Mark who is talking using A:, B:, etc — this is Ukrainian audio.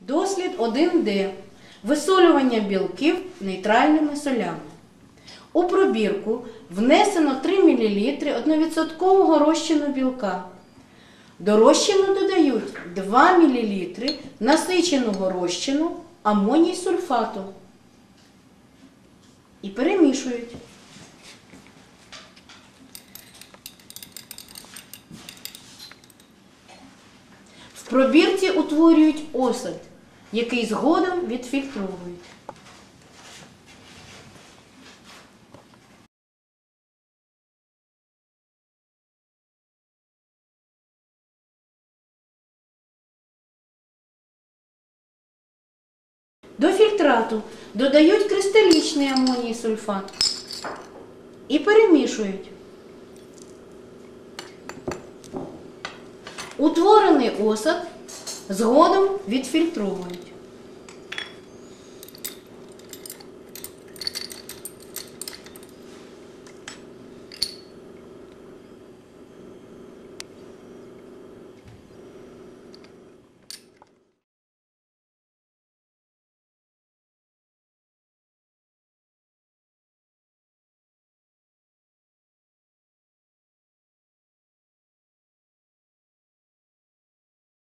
A: Дослід 1D. Висолювання білків нейтральними солями. У пробірку внесено 3 мл 1% розчину білка. До розчину додають 2 мл насиченого розчину амоній сульфату і перемішують. В пробірці утворюють осад, який згодом відфільтровують. До фільтрату додають кристалічний амоній сульфат і перемішують. Утворений осад згодом відфільтровують.